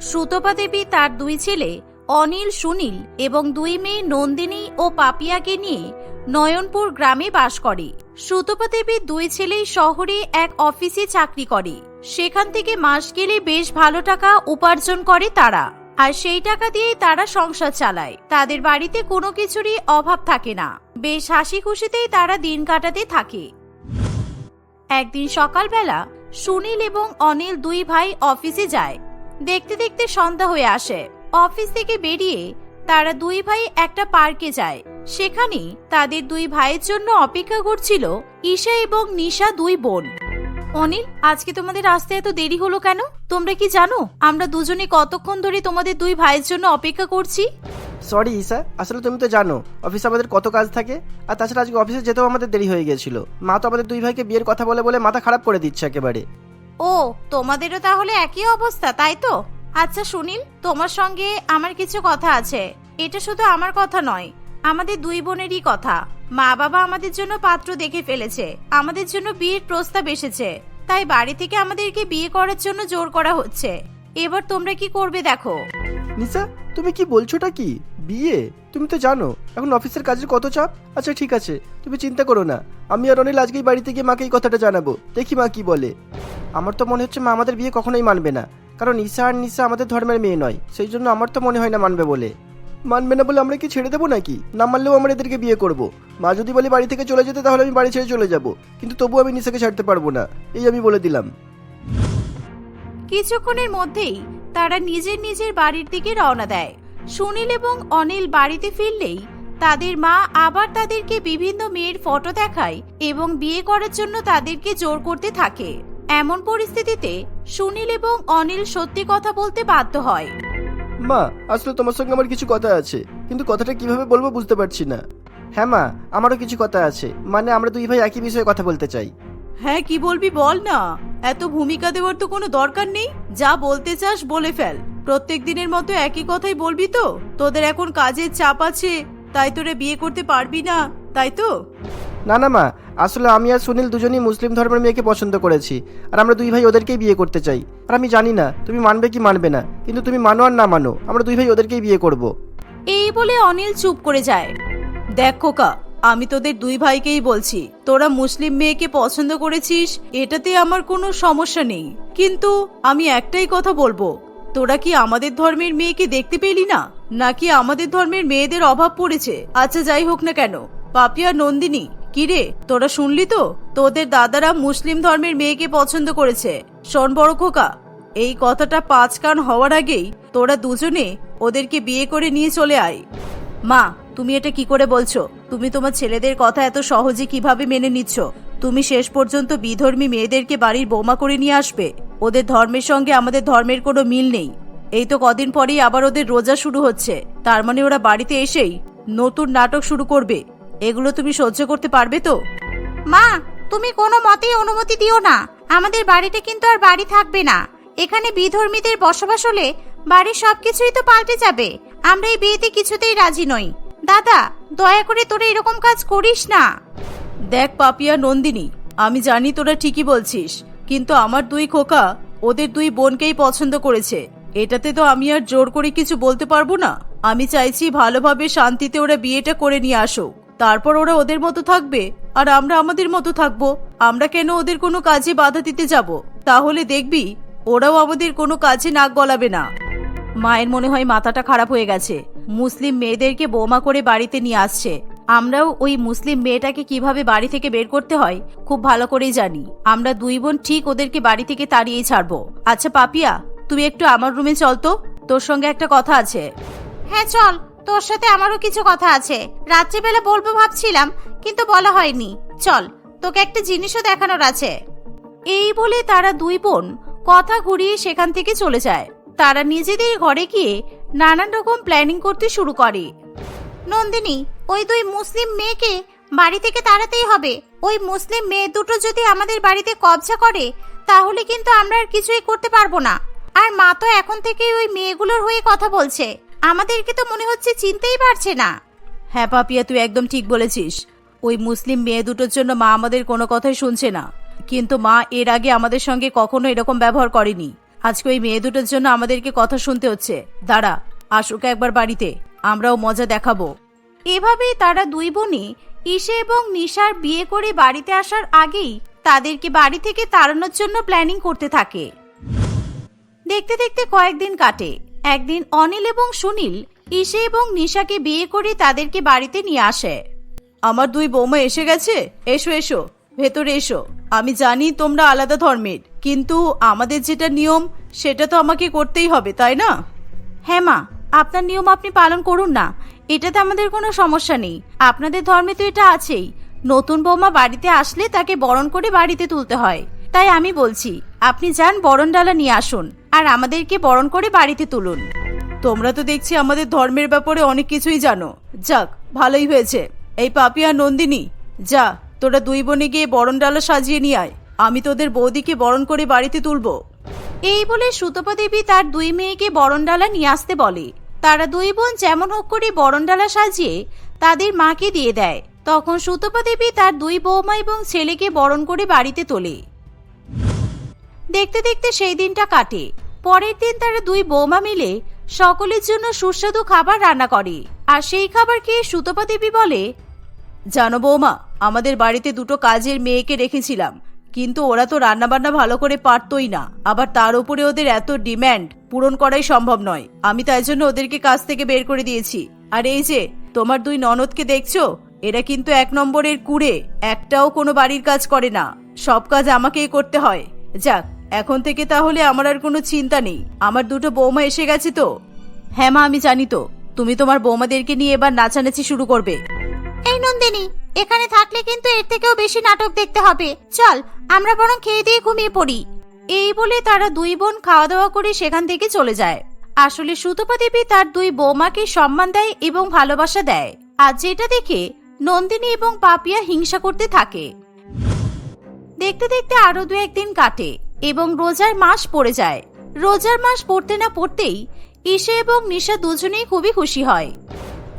সুতপা দেবী তার দুই ছেলে, অনিল সুনীল এবং দুই মেয়ে নন্দিনী ও পাপিয়াকে নিয়ে নয়নপুর গ্রামে বাস করে। সুতপা দেবীর দুই ছেলেই শহরে এক অফিসে চাকরি করে। সেখান থেকে মাস গেলে বেশ ভালো টাকা উপার্জন করে তারা। আর সেই টাকা দিয়েই তারা সংসার চালায়। তাদের বাড়িতে কোনো কিছুরই অভাব থাকে না। বেশ হাসি খুশিতেই তারা দিন কাটাতে থাকে। একদিন সকালবেলা সুনীল এবং অনিল দুই ভাই অফিসে যায়। দেখতে দেখতে সন্ধ্যা হয়ে আসে। অফিস থেকে বেরিয়ে তারা দুই ভাই একটা পার্কে যায়। সেখানে তাদের দুই ভাইয়ের জন্য অপেক্ষা করছিল ঈশা এবং নিশা দুই বোন। অনিল, আজকে তোমাদের আসতে এত দেরি হলো কেন? তোমরা কি জানো? আমরা দুজনে কতক্ষণ ধরে তোমাদের দুই ভাইয়ের জন্য অপেক্ষা করছি? সরি ঈশা, আসলে তুমি তো জানো, অফিসে আমাদের কত কাজ থাকে, আর তাছাড়া আজকে অফিসে যেতেও আমাদের দেরি হয়ে গিয়েছিল মা তো আমাদের দুই ভাইকে বিয়ের কথা বলে বলে মাথা খারাপ করে দিচ্ছে একেবারে। ও, তোমাদেরও তাহলে একই অবস্থা, তাই তো? আচ্ছা সুনীল, তোমার সঙ্গে আমার কিছু কথা আছে। এটা শুধু আমার কথা নয়, আমাদের দুই বোনেরই কথা। মা বাবা আমাদের জন্য পাত্র দেখে ফেলেছে, আমাদের জন্য বিয়ের প্রস্তাব এসেছে। তাই বাড়ি থেকে আমাদেরকে বিয়ে করার জন্য জোর করা হচ্ছে। এবার তোমরা কি করবে দেখো। নিশা তুমি কি বলছোটা কি? বিয়ে? তুমি তো জানো, এখন অফিসের কাজের কত চাপ? আচ্ছা ঠিক আছে, তুমি চিন্তা করো না। আমি আর অনিল আজকেই বাড়িতে গিয়ে মাকে এই কথাটা জানাব। দেখি মা কি বলে। আমার তো মনে হচ্ছে মা আমাদের বিয়ে কখনোই মানবে না। কারণ ঈশা আর নিশা আমাদের ধর্মের মেয়ে নয়, সেই জন্য আমার তো মনে হয় না মানবে বলে। মানবে না বলে আমরা কি ছেড়ে দেবো নাকি? না মানলেও আমরা এদেরকে বিয়ে করব। মা যদি বলে বাড়ি থেকে চলে যেতে তাহলে আমি বাড়ি ছেড়ে চলে যাব। কিন্তু তবু আমি নিশাকে ছাড়তে পারব না, এই আমি বলে দিলাম। কিছুক্ষণের মধ্যেই তারা নিজের নিজের বাড়ির দিকে রওনা দেয়। সুনীল এবং অনিল বাড়িতে ফিরলেই তাদের মা আবার তাদেরকে বিভিন্ন মেয়ের ফটো দেখায় এবং বিয়ে করার জন্য তাদেরকে জোর করতে থাকে। এমন পরিস্থিতিতে সুনীল এবং অনিল সত্যি কথা বলতে বাধ্য হয়। মা আসলে তোমার সঙ্গে আমার কিছু কথা আছে কিন্তু কথাটা কীভাবে বলব বুঝতে পারছি না। হ্যাঁ মা আমারও কিছু কথা আছে মানে আমরা দুই ভাই একই বিষয়ে কথা বলতে চাই। হ্যাঁ কি বলবি বল না। এত ভূমিকা দেওয়ার তো কোনো দরকার নেই। যা বলতে চাস বলে ফেল। প্রত্যেক দিনের মতো একই কথাই বলবি তো? তোদের এখন কাজের চাপ আছে তাই তোরে বিয়ে করতে পারবি না তাই তো? না না, মা। আসলে আমি আর সুনীল দুজনই মুসলিম ধর্মের মেয়েকে পছন্দ করেছি। আর আমরা দুই ভাই ওদেরকেই বিয়ে করতে চাই। আর আমি জানি না, তুমি মানবে কি মানবে না। কিন্তু তুমি মানো আর না মানো, আমরা দুই ভাই ওদেরকেই বিয়ে করব। এই বলে অনিল চুপ করে যায়। দেখ, খোকা, আমি তোদের দুই ভাইকেই বলছি। তোরা মুসলিম মেয়েকে পছন্দ করেছিস, এটাতে আমার কোনো সমস্যা নেই। কিন্তু আমি একটাই কথা বলব। তোরা কি আমাদের ধর্মের মেয়েকে দেখতে পেলি না? নাকি আমাদের ধর্মের মেয়েদের অভাব পড়েছে? আচ্ছা যাই হোক না কেন। পাপিয়া নন্দিনী কিরে, তোরা শুনলি তো? তোদের দাদারা মুসলিম ধর্মের মেয়েকে পছন্দ করেছে। শোন বড় খোকা, এই কথাটা পাঁচ কান হওয়ার আগেই তোরা দুজনে ওদেরকে বিয়ে করে নিয়ে চলে আয়। মা, তুমি এটা কি করে বলছো? তুমি তোমার ছেলেদের কথা এত সহজে কীভাবে মেনে নিচ্ছ? তুমি শেষ পর্যন্ত বিধর্মী মেয়েদেরকে বাড়ির বোমা করে নিয়ে আসবে। ওদের ধর্মের সঙ্গে আমাদের ধর্মের কোনো মিল নেই। এই তো কদিন পরেই আবার ওদের রোজা শুরু হচ্ছে। তার মানে ওরা বাড়িতে এসেই নতুন নাটক শুরু করবে। এগুলো তুমি সহ্য করতে পারবে তো? মা তুমি কোনো মতেই অনুমতি দিও না। আমাদের বাড়িতে কিন্তু আর বাড়ি থাকবে না। এখানে বিধর্মীদের বসবাস হলে বাড়ির সবকিছুই তো পাল্টে যাবে। আমরা এই বিয়েতে কিছুতেই রাজি নই। দাদা দয়া করে তোরা এরকম কাজ করিস না। দেখ পাপিয়া নন্দিনী আমি জানি তোরা ঠিকই বলছিস কিন্তু আমার দুই খোকা ওদের দুই বোনকেই পছন্দ করেছে। এটাতে তো আমি আর জোর করে কিছু বলতে পারব না। আমি চাইছি ভালোভাবে শান্তিতে ওরা বিয়েটা করে নিয়ে আসুক। তারপর ওরা ওদের মতো থাকবে। আর আমরা আমাদের মতো থাকব। আমরা কেন ওদের কোনো কাজে বাধা দিতে যাব? তাহলে দেখবি, ওরাও আমাদের কোনো কাজে নাক গলাবে না। মায়ের মনে হয় মাথাটা খারাপ হয়ে গেছে। মুসলিম মেয়েদেরকে বোমা করে বাড়িতে নিয়ে আসছে। আমরাও ওই মুসলিম মেয়েটাকে কীভাবে বাড়ি থেকে বের করতে হয়, খুব ভালো করেই জানি। আমরা দুই বোন ঠিক ওদেরকে বাড়ি থেকে তাড়িয়ে ছাড়বো। আচ্ছা পাপিয়া তুই একটু আমার রুমে চল তো। তোর সঙ্গে একটা কথা আছে। হ্যাঁ চল। তোর সাথে আমারও কিছু কথা আছে। রাত্রিবেলা বলব ভাবছিলাম, কিন্তু বলা হয়নি। চল, তোকে একটা জিনিসও দেখানোর আছে। এই বলে তারা দুই বোন কথা ঘুরিয়ে সেখান থেকে চলে যায়। তারা নিজেদের ঘরে গিয়ে নানান রকম প্ল্যানিং করতে শুরু করে। নন্দিনী, ওই দুই মুসলিম মেয়েকে বাড়ি থেকে তাড়াতেই হবে। ওই মুসলিম মেয়ে দুটো যদি আমাদের বাড়িতে কবজা করে, তাহলে কিন্তু আমরা আর কিছুই করতে পারব না। আর মা তো এখন থেকেই ওই মেয়েগুলোর হয়ে কথা বলছে। আমাদেরকে তো মনে হচ্ছে চিনতেই পারছে না। হ্যাঁ পাপিয়া, তুই একদম ঠিক বলেছিস। ওই মুসলিম মেয়ে দুটোর জন্য মা আমাদের কোনো কথাই শুনছে না। কিন্তু মা এর আগে আমাদের সঙ্গে কখনো এরকম ব্যবহার করেনি। আজকে ওই মেয়ে দুটোর জন্য আমাদেরকে কথা শুনতে হচ্ছে। দাঁড়া আসুক একবার বাড়িতে। আমরাও মজা দেখাবো। এভাবেই তারা দুই বোনই ঈশে এবং নিশার বিয়ে করে বাড়িতে আসার আগেই তাদেরকে বাড়ি থেকে তাড়ানোর জন্য প্ল্যানিং করতে থাকে। দেখতে দেখতে কয়েকদিন কাটে। একদিন অনিল এবং সুনীল ইসে এবং নিশাকে বিয়ে করে তাদেরকে বাড়িতে নিয়ে আসে। আমার দুই বৌমা এসে গেছে। এসো এসো, ভেতরে এসো। আমি জানি তোমরা আলাদা ধর্মের, কিন্তু আমাদের যেটা নিয়ম, সেটা তো আমাকে করতেই হবে, তাই না? হ্যাঁ মা, আপনার নিয়ম আপনি পালন করুন না। এটাতে আমাদের কোনো সমস্যা নেই। আপনাদের ধর্মে তো এটা আছেই। নতুন বৌমা বাড়িতে আসলে তাকে বরণ করে বাড়িতে তুলতে হয়। তাই আমি বলছি, আপনি যান বরণ ডালা নিয়ে আসুন। আর আমাদেরকে বরণ করে বাড়িতে তুলুন। তোমরা তো দেখছি আমাদের ধর্মের ব্যাপারে অনেক কিছুই জানো। যাক, ভালোই হয়েছে। এই পাপিয়া নন্দিনী, যা, তোরা দুই বোনে গিয়ে বরণ ডালা সাজিয়ে নিয়ে আয়। আমি তোদের বৌদিকে বরণ করে বাড়িতে তুলবো। এই বলে সুতপা দেবী তার দুই মেয়েকে বরণডালা নিয়ে আসতে বলে। তারা দুই বোন যেমন হোক করে বরণডালা সাজিয়ে তাদের মাকে দিয়ে দেয়। তখন সুতপা দেবী তার দুই বৌমা এবং ছেলেকে বরণ করে বাড়িতে তোলে। দেখতে দেখতে সেই দিনটা কাটে। পরের দিন তারা দুই বৌমা মিলে সকলের জন্য সুস্বাদু খাবার রান্না করে। আর সেই খাবার খেয়ে সুতপা দেবী বলে, জানো বৌমা, আমাদের বাড়িতে দুটো কাজের মেয়েকে রেখেছিলাম। কিন্তু ওরা তো রান্নাবান্না ভালো করে পারতই না। আবার তার উপরে ওদের এত ডিম্যান্ড, পূরণ করাই সম্ভব নয়। আমি তাই জন্য ওদেরকে কাজ থেকে বের করে দিয়েছি। আর এই যে, তোমার দুই ননদকে দেখছ? এরা কিন্তু এক নম্বরের কুড়ে। একটাও কোনো বাড়ির কাজ করে না। সব কাজ আমাকেই করতে হয়। যাক এখন থেকে তাহলে আমার আর কোনো চিন্তা নেই। আমার দুটো বৌমা এসে গেছে তো। হ্যাঁ মা, আমি জানি তো। তুমি তোমার বৌমাদেরকে নিয়ে এবার নাচানাচি শুরু করবে। এই নন্দিনী, এখানে থাকলে কিন্তু এর থেকেও বেশি নাটক দেখতে হবে। চল, আমরা বরং খেয়ে দিয়ে ঘুমিয়ে পড়ি। এই বলে তারা দুই বোন খাওয়া দাওয়া করে সেখান থেকে চলে যায়। আসলে সুতপা দেবী তার দুই বৌমাকে সম্মান দেয় এবং ভালোবাসা দেয়। আর যেটা দেখে নন্দিনী এবং পাপিয়া হিংসা করতে থাকে। দেখতে দেখতে আরও দু একদিন কাটে। এবং রোজার মাস পড়ে যায়। রোজার মাস পড়তে না পড়তেই ঈশা এবং নিশা দুজনেই খুবই খুশি হয়।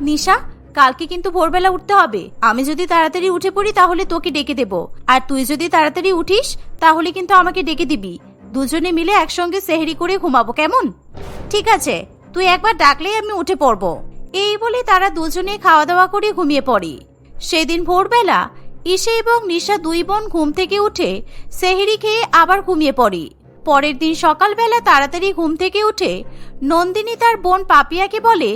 নিশা, কালকে কিন্তু ভোরবেলা উঠতে হবে। আমি যদি তাড়াতাড়ি উঠে পড়ি তাহলে তোকে ডেকে দেব। আর তুই যদি তাড়াতাড়ি উঠিস তাহলে কিন্তু আমাকে ডেকে দিবি। দুজনে মিলে একসঙ্গে সেহরি করে ঘুমাবো, কেমন? ঠিক আছে, তুই একবার ডাকলেই আমি উঠে পড়ব। এই বলে তারা দুজনে খাওয়া দাওয়া করে ঘুমিয়ে পড়ে। সেদিন ভোরবেলা ঈশা এবং নিশা দুই বোন ঘুম থেকে উঠে সেহরি খেয়ে আবার ঘুমিয়ে পড়ে। পরের দিন সকালবেলা তাড়াতাড়ি ঘুম থেকে উঠে নন্দিনী তার বোন পাপিয়াকে বলে,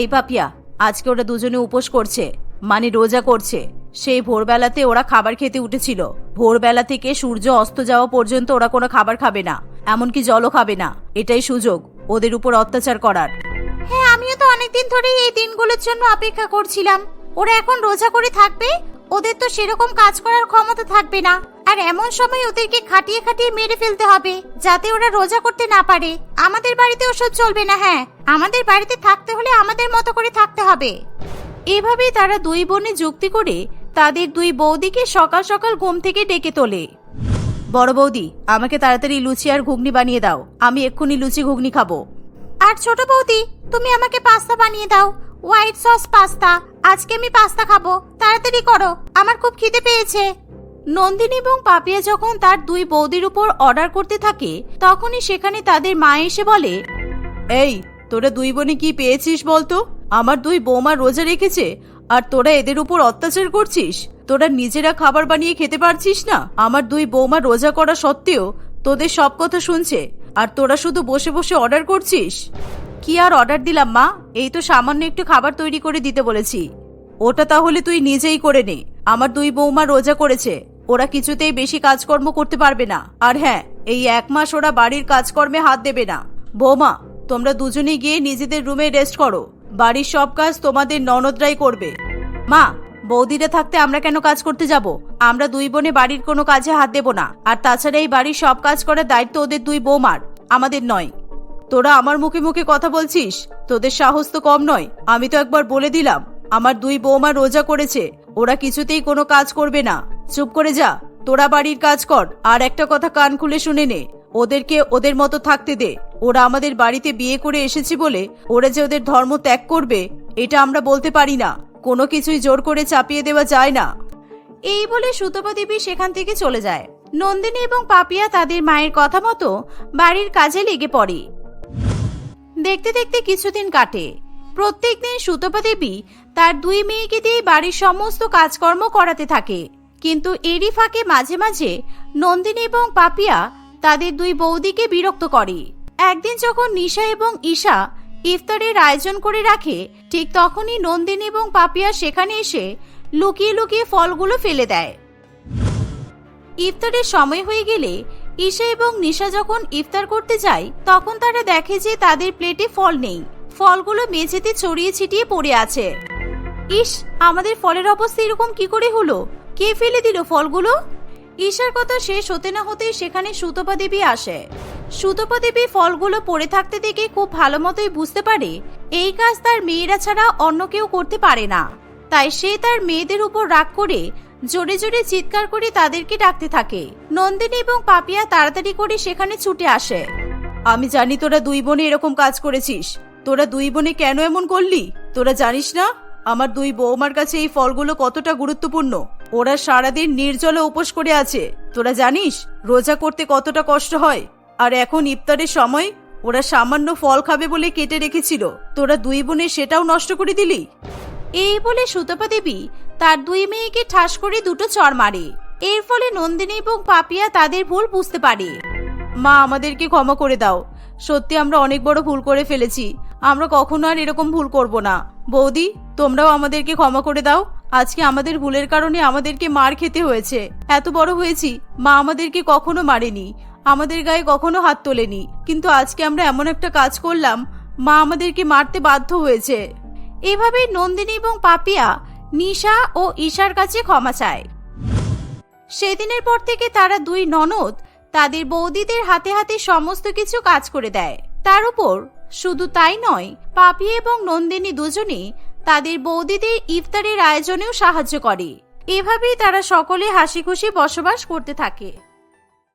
এই পাপিয়া, আজকে ওরা দুজনে উপোস করছে মানে রোজা করছে। সেই ভোরবেলাতে ওরা খাবার খেতে উঠেছিল। ভোরবেলা থেকে সূর্য অস্ত যাওয়া পর্যন্ত ওরা কোনো খাবার খাবে না, এমনকি জলও খাবে না। এটাই সুযোগ, ওদের উপর অত্যাচার করার। হ্যাঁ আমিও তো অনেকদিন ধরেই এই দিনগুলোর জন্য অপেক্ষা করছিলাম। ওরা এখন রোজা করে থাকবে? ওদের তো সেরকম কাজ করার ক্ষমতা থাকবে না। আর এমন সময় ওদেরকে খাটিয়ে খাটিয়ে মেরে ফেলতে হবে, যাতে ওরা রোজা করতে না পারে। আমাদের বাড়িতে ওসব চলবে না হ্যাঁ। আমাদের বাড়িতে থাকতে হলে আমাদের মতো করে থাকতে হবে। এভাবেই তারা দুই বোনে যুক্তি করে তাদের দুই বৌদিকে সকাল সকাল ঘুম থেকে ডেকে তোলে। বড় বৌদি, আমাকে তাড়াতাড়ি লুচি আর ঘুগনি বানিয়ে দাও। আমি এক্ষুনি লুচি ঘুগনি খাব। আর ছোট বৌদি, তুমি আমাকে পাস্তা বানিয়ে দাও। White sauce pasta. আজকে আমি পাস্তা খাব। তাড়াতাড়ি করো। আমার খুব খিদে পেয়েছে। নন্দিনী এবং পাপিয়া যখন তার দুই বৌদির উপর অর্ডার করতে থাকে, তখনই সেখানে তাদের মা এসে বলে, এই, তোরা দুই বোনে কি পেয়েছিস বলতো? আমার দুই বৌমা রোজা রেখেছে, আর তোরা এদের উপর অত্যাচার করছিস? তোরা নিজেরা খাবার বানিয়ে খেতে পারছিস না? আমার দুই বৌমা রোজা করা সত্ত্বেও তোদের সব কথা শুনছে, আর তোরা শুধু বসে বসে অর্ডার করছিস? কি আর অর্ডার দিলাম, মা? এই তো সামান্য একটু খাবার তৈরি করে দিতে বলেছি। ওটা তাহলে তুই নিজেই করে নে। আমার দুই বৌমা রোজা করেছে। ওরা কিছুতেই বেশি কাজকর্ম করতে পারবে না। আর হ্যাঁ এই এক মাস ওরা বাড়ির কাজকর্মে হাত দেবে না। বৌমা, তোমরা দুজনেই গিয়ে নিজেদের রুমে রেস্ট করো। বাড়ির সব কাজ তোমাদের ননদরাই করবে। মা, বৌদিরা থাকতে আমরা কেন কাজ করতে যাব? আমরা দুই বোনে বাড়ির কোনো কাজে হাত দেব না। আর তাছাড়া এই বাড়ির সব কাজ করার দায়িত্ব ওদের দুই বৌমার, আমাদের নয়। তোরা আমার মুখে মুখে কথা বলছিস? তোদের সাহস তো কম নয়। আমি তো একবার বলে দিলাম, আমার দুই বৌমা রোজা করেছে, ওরা কিছুতেই কোনো কাজ করবে না। চুপ করে যা, তোরা বাড়ির কাজ কর, আর একটা কথা কান খুলে শুনে নে। ওদেরকে ওদের মতো থাকতে দে। ওরা আমাদের বাড়িতে বিয়ে করে এসেছে বলে, ওরা যে ওদের ধর্ম ত্যাগ করবে, এটা আমরা বলতে পারি না। কোনো কিছুই জোর করে চাপিয়ে দেওয়া যায় না। এই বলে সুতপা দেবী সেখান থেকে চলে যায়। নন্দিনী এবং পাপিয়া তাদের মায়ের কথা মতো বাড়ির কাজে লেগে পড়ে। দেখতে দেখতে কিছুদিন কাটে। প্রত্যেকদিন সুতপা দেবী তার দুই মেয়েকে দিয়ে বাড়ির সমস্ত কাজকর্ম করাতে থাকে। কিন্তু এরই ফাঁকে মাঝে মাঝে নন্দিনী এবং পাপিয়া তাদের দুই বৌদিকে বিরক্ত করে। একদিন যখন নিশা এবং ঈশা ইফতারের আয়োজন করে রাখে, ঠিক তখনই নন্দিনী এবং পাপিয়া সেখানে এসে লুকিয়ে লুকিয়ে ফলগুলো ফেলে দেয়। ইফতারের সময় হয়ে গেলে ঈশা এবং নিশা যখন ইফতার করতে যায়, তখন তারা দেখে যে তাদের প্লেটে ফল নেই। ফলগুলো মেঝেতে ছড়িয়ে ছিটিয়ে পড়ে আছে। ইস আমাদের ফলের অবস্থা এরকম কি করে হলো? কে ফেলে দিল ফলগুলো? ঈশার কথা শেষ হতে না হতেই সেখানে সুতপা দেবী আসে। সুতপা দেবী ফলগুলো পড়ে থাকতে দেখে খুব ভালো মতোই বুঝতে পারে, এই কাজ তার মেয়েরা ছাড়া অন্য কেউ করতে পারে না। তাই সে তার মেয়েদের উপর রাগ করে জোরে জোরে চিৎকার করে তাদেরকে ডাকতে থাকে। নন্দিনী এবং পাপিয়া তাড়াতাড়ি করে সেখানে ছুটে আসে। আমি জানি তোরা দুই বোনে এরকম কাজ করেছিস। তোরা দুই বোনে কেন এমন করলি? তোরা জানিস না? আমার দুই বৌমার কাছে এই ফলগুলো কতটা গুরুত্বপূর্ণ। ওরা সারাদিন নির্জলে উপোস করে আছে। তোরা জানিস, রোজা করতে কতটা কষ্ট হয়। আর এখন ইফতারের সময়, ওরা সামান্য ফল খাবে বলে কেটে রেখেছিল। তোরা দুই বোনে সেটাও নষ্ট করে দিলি? এই বলে সুতপা দেবী তার দুই মেয়েকে ঠাস করে দুটো চড় মারে। এর ফলে নন্দিনী এবং পাপিয়া তাদের ভুল বুঝতে পারে। মা, আমাদেরকে ক্ষমা করে দাও। সত্যি আমরা অনেক বড় ভুল করে ফেলেছি। আমরা কখনো আর এরকম ভুল করব না। বৌদি, তোমরাও আমাদেরকে ক্ষমা করে দাও। আজকে আমাদের ভুলের কারণে আমাদেরকে মার খেতে হয়েছে। এত বড় হয়েছি, মা আমাদেরকে কখনো মারেনি। আমাদের গায়ে কখনো হাত তোলেনি। কিন্তু আজকে আমরা এমন একটা কাজ করলাম, মা আমাদেরকে মারতে বাধ্য হয়েছে। এভাবে নন্দিনী এবং পাপিয়া নিশা ও ঈশার কাছে ক্ষমা চায়। সেদিনের পর থেকে তারা দুই ননদ তাদের বৌদিদের হাতে হাতে সমস্ত কিছু কাজ করে দেয়। তার উপর শুধু তাই নয় পাপিয়া এবং নন্দিনী দুজনে তাদের বৌদিদের ইফতারের আয়োজনেও সাহায্য করে। এভাবেই তারা সকলে হাসি খুশি বসবাস করতে থাকে।